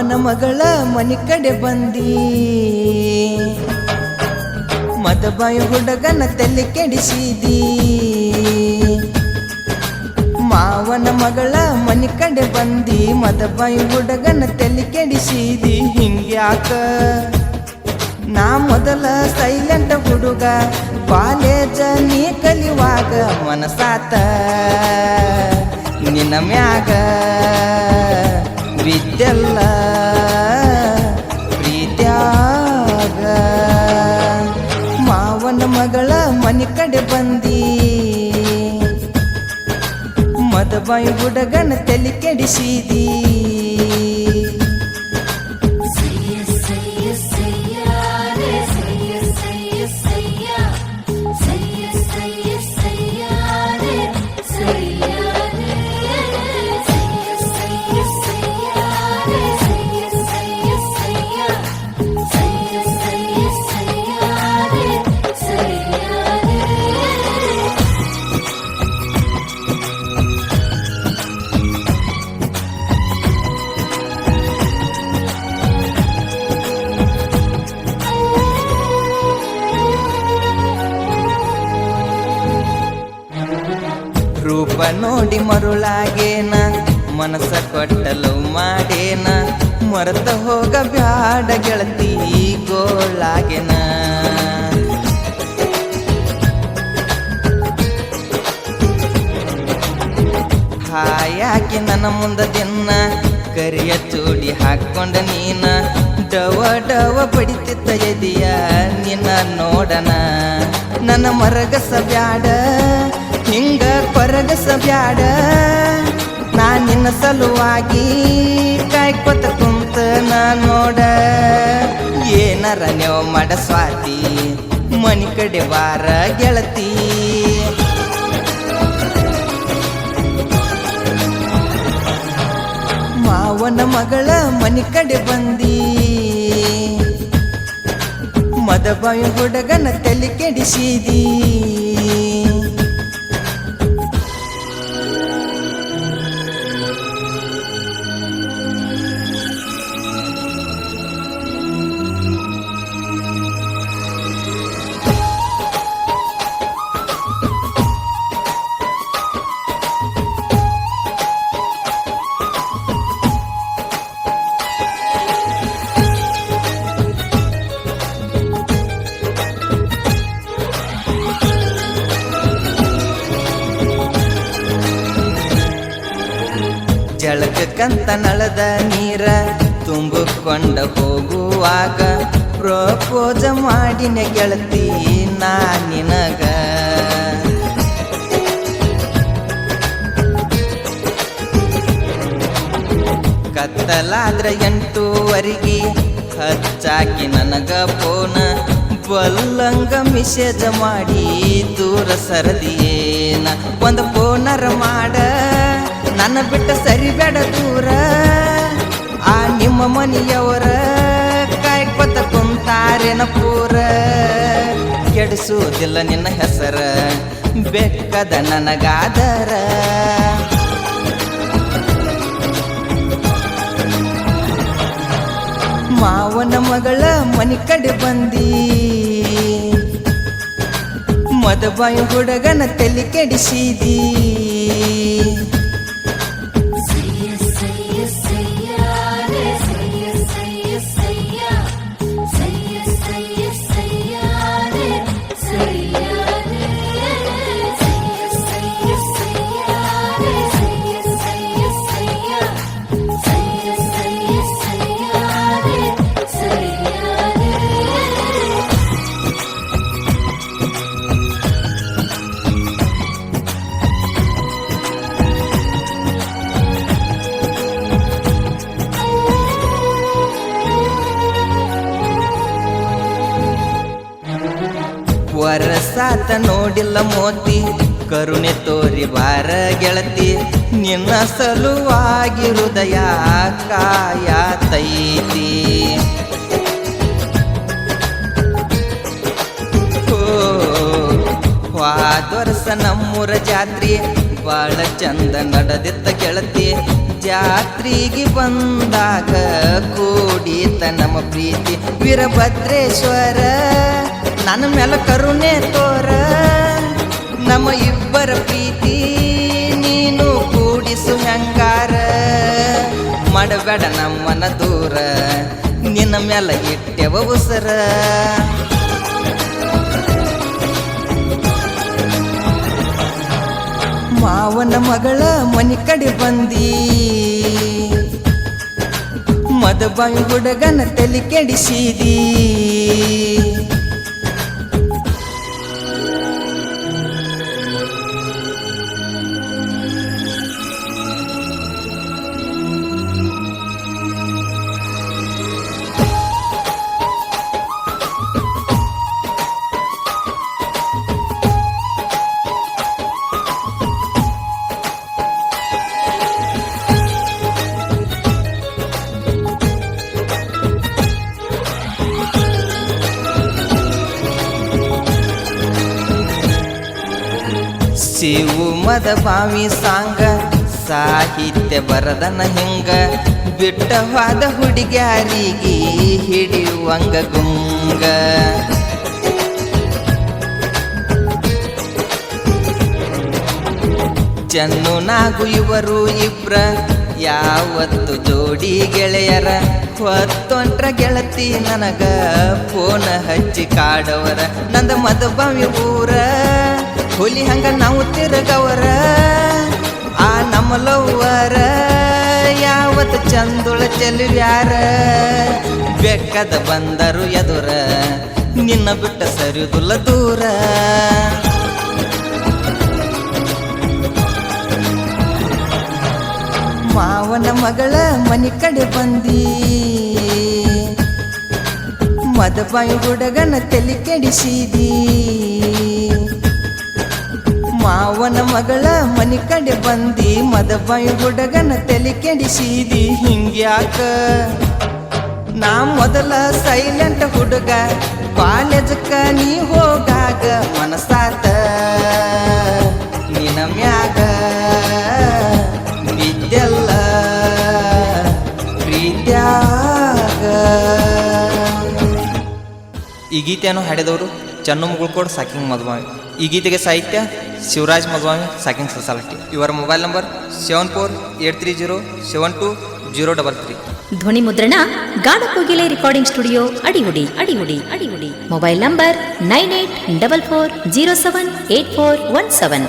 ಮಾವನ ಮಗಳ ಮನೆ ಕಡೆ ಬಂದಿ. ಮದಬಾಯ ಹುಡುಗನ ತಲೆ ಕೆಡಿಸಿದಿ. ಮಾವನ ಮಗಳ ಮನೆ ಕಡೆ ಬಂದಿ. ಮದಬಾಯಿ ಹುಡುಗನ ತಲೆ ಕೆಡಿಸಿದಿ. ಹಿಂಗ್ಯಾಕ? ನಾ ಮೊದಲ ಸೈಲೆಂಟ್ ಹುಡುಗ. ಕಾಲೇಜ ನೀ ಕಲಿಯುವಾಗ ಮನಸಾತ ನಿನ್ನ ಮ್ಯಾಗ ವಿದ್ಯೆಲ್ಲ ಮದಬಾಯಿ ಹುಡುಗನ ತಲೆ ಕೆಡಿಸಿದಿ Sayya, sayya, sayya, ನೋಡಿ ಮರುಳಾಗೇನ ಮನಸ ಕೊಟ್ಟಲು ಮಾಡೇನ, ಮರೆತ ಹೋಗ ಬ್ಯಾಡ ಗೆಳತಿ ಗೋಳಾಗೇನ. ಹಾಯಾಕಿ ನನ್ನ ಮುಂದ ದಿನ ಕರಿಯ ಚೂಡಿ ಹಾಕೊಂಡ ನೀನ, ಡವ ಡವ ಬಡಿತಿತ್ತ ಎದಿಯ ನಿನ್ನ ನೋಡನ. ನನ್ನ ಮರಗಸ ಬ್ಯಾಡ ಹಿಂಗ ಕೊರಗಸ ಬ್ಯಾಡ. ನಾ ನಿನ್ನ ಸಲುವಾಗಿ ಕಾಯ್ಕೊತ ಕುಂತ ನಾ ನೋಡ. ಏನಾರ ನೀವು ಮಾಡ ಸ್ವಾತಿ, ಮನಿ ಕಡೆ ವಾರ ಗೆಳತಿ. ಮಾವನ ಮಗಳ ಮನಿ ಕಡೆ ಬಂದಿ. ಮದಬಾಯಿ ಹುಡುಗನ ತಲೆ ಕೆಡಿಸಿದಿ. ಜಳಕಕ್ಕಂತ ನಳದ ನೀರ ತುಂಬಿಕೊಂಡ ಹೋಗುವಾಗ ಪ್ರಪೋಜ ಮಾಡಿನ ಗೆಳತಿ ನಾ ನಿನಗ. ಕತ್ತಲಾದ್ರ ಎಂಟೂವರೆಗೆ ಹಚ್ಚಾಕಿ ನನಗ ಫೋನ, ಬಲ್ಲಂಗ ಮಿಸೇಜ್ ಮಾಡಿ ದೂರ ಸರದಿಯೇನ. ಒಂದು ಫೋನರ ಮಾಡ ನನ್ನ ಬಿಟ್ಟ ಸರಿಬೇಡ ದೂರ. ಆ ನಿಮ್ಮ ಮನೆಯವರ ಕಾಯ್ಕೊತ ಕುಂತಾರೇನ ಪೂರ. ಕೆಡಿಸುವುದಿಲ್ಲ ನಿನ್ನ ಹೆಸರ, ಬೆಕ್ಕದ ನನಗಾದರ. ಮಾವನ ಮಗಳ ಮನಿ ಕಡೆ ಬಂದಿ. ಮದಬಾಯಿ ಹುಡುಗನ ತಲೆ ಕೆಡಿಸಿದಿ. ವರಸಾತ ನೋಡಿಲ್ಲ ಮೋತಿ, ಕರುಣೆ ತೋರಿ ಬಾರ ಗೆಳತಿ, ನಿನ್ನ ಸಲುವಾಗಿ ಹೃದಯ ಕಾಯ ತೈತಿ ವರ್ಷ ನಮ್ಮೂರ ಜಾತ್ರೆ, ಬಾಳ ಚಂದ ನಡೆದಿತ್ತ ಗೆಳತಿ, ಜಾತ್ರೆಗೆ ಬಂದಾಗ ಕೂಡಿತ ನಮ್ಮ ಪ್ರೀತಿ. ವೀರಭದ್ರೇಶ್ವರ ನನ್ನ ಮೇಲೆ ಕರುಣೆ ತೋರ. ನಮ್ಮ ಇಬ್ಬರ ಪ್ರೀತಿ ನೀನು ಕೂಡಿಸು ಹೆಂಗಾರ. ಮಾಡಬೇಡ ನಮ್ಮನ ದೂರ, ನಿನ್ನ ಮೇಲೆ ಇಟ್ಟೆವ ಉಸರ. ಮಾವನ ಮಗಳ ಮನಿ ಕಡೆ ಬಂದಿ. ಮದಬಾಯಿ ಹುಡುಗನ ತಲೆ ಕೆಡಿಸಿದಿ. ಶಿವು ಮದ ಬಾವಿ ಸಾಂಗ, ಸಾಹಿತ್ಯ ಬರದನ ಹಿಂಗ? ಬಿಟ್ಟವಾದ ಹುಡುಗ್ಯಾರಿಗೆ ಹಿಡಿಯುವಂಗ ಗುಂಗ. ಚನ್ನು ನಾಗು ಇವರು ಇಬ್ರ, ಯಾವತ್ತು ಜೋಡಿ ಗೆಳೆಯರ? ಹೊತ್ತೊಂಟ್ರ ಗೆಳತಿ ನನಗ, ಫೋನ ಹಚ್ಚಿ ಕಾಡವರ. ನಂದ ಮದಬಾವಿ ಊರ ಹುಲಿ ಹಂಗ ನಾವು ತಿರುಗವರ. ಆ ನಮ್ಮ ಲವ್ವರ ಯಾವತ್ತು ಚಂದುಳ ಚೆಲುವ್ಯಾರ ಬೆಕ್ಕದ ಬಂದರು ಎದುರ, ನಿನ್ನ ಬಿಟ್ಟ ಸರಿದುಲ್ಲ ದೂರ. ಮಾವನ ಮಗಳ ಮನಿ ಕಡೆ ಬಂದಿ. ಮದಬಾಯಿ ಹುಡುಗನ ತಲೆ ಕೆಡಿಸಿದಿ. ಮಾವನ ಮಗಳ ಮನಿ ಕಡೆ ಬಂದಿ ಮದಬಾಯಿ ಹುಡುಗನ ತಲೆ ಕೆಡಿಸಿದಿ. ಹಿಂಗ್ಯಾಕ? ನಾ ಮೊದಲ ಸೈಲೆಂಟ್ ಹುಡುಗ, ಕಾಲೇಜಕ್ಕ ನೀ ಹೋಗಾಗ ಮನಸಾತ ನಿನ ಮ್ಯಾಗ ಬಿದ್ದೆಲ್ಲ ಪ್ರೀತ್ಯಾಗ. ಈ ಗೀತೆಯನ್ನು ಹಾಡಿದವರು ಚನ್ನು ಮುಗುಳ್ಕೋಡ್ ಸಾಕಿಂಗ್ ಮದುವೆ ಈ ಗೀತೆಗೆ ಸಾಹಿತ್ಯ ಶಿವರಾಜ್ ಮಗುವಾಮಿ ಸಾಕಿಂಗ್ ಸೊಸಾಲಿಟಿ ಇವರ mobile number seven four eight three zero seven two zero double three ಧ್ವನಿ ಮುದ್ರಣ Gaana Kogile recording studio Adigudi Adigudi Adigudi. Mobile number nine eight double four zero seven eight four one seven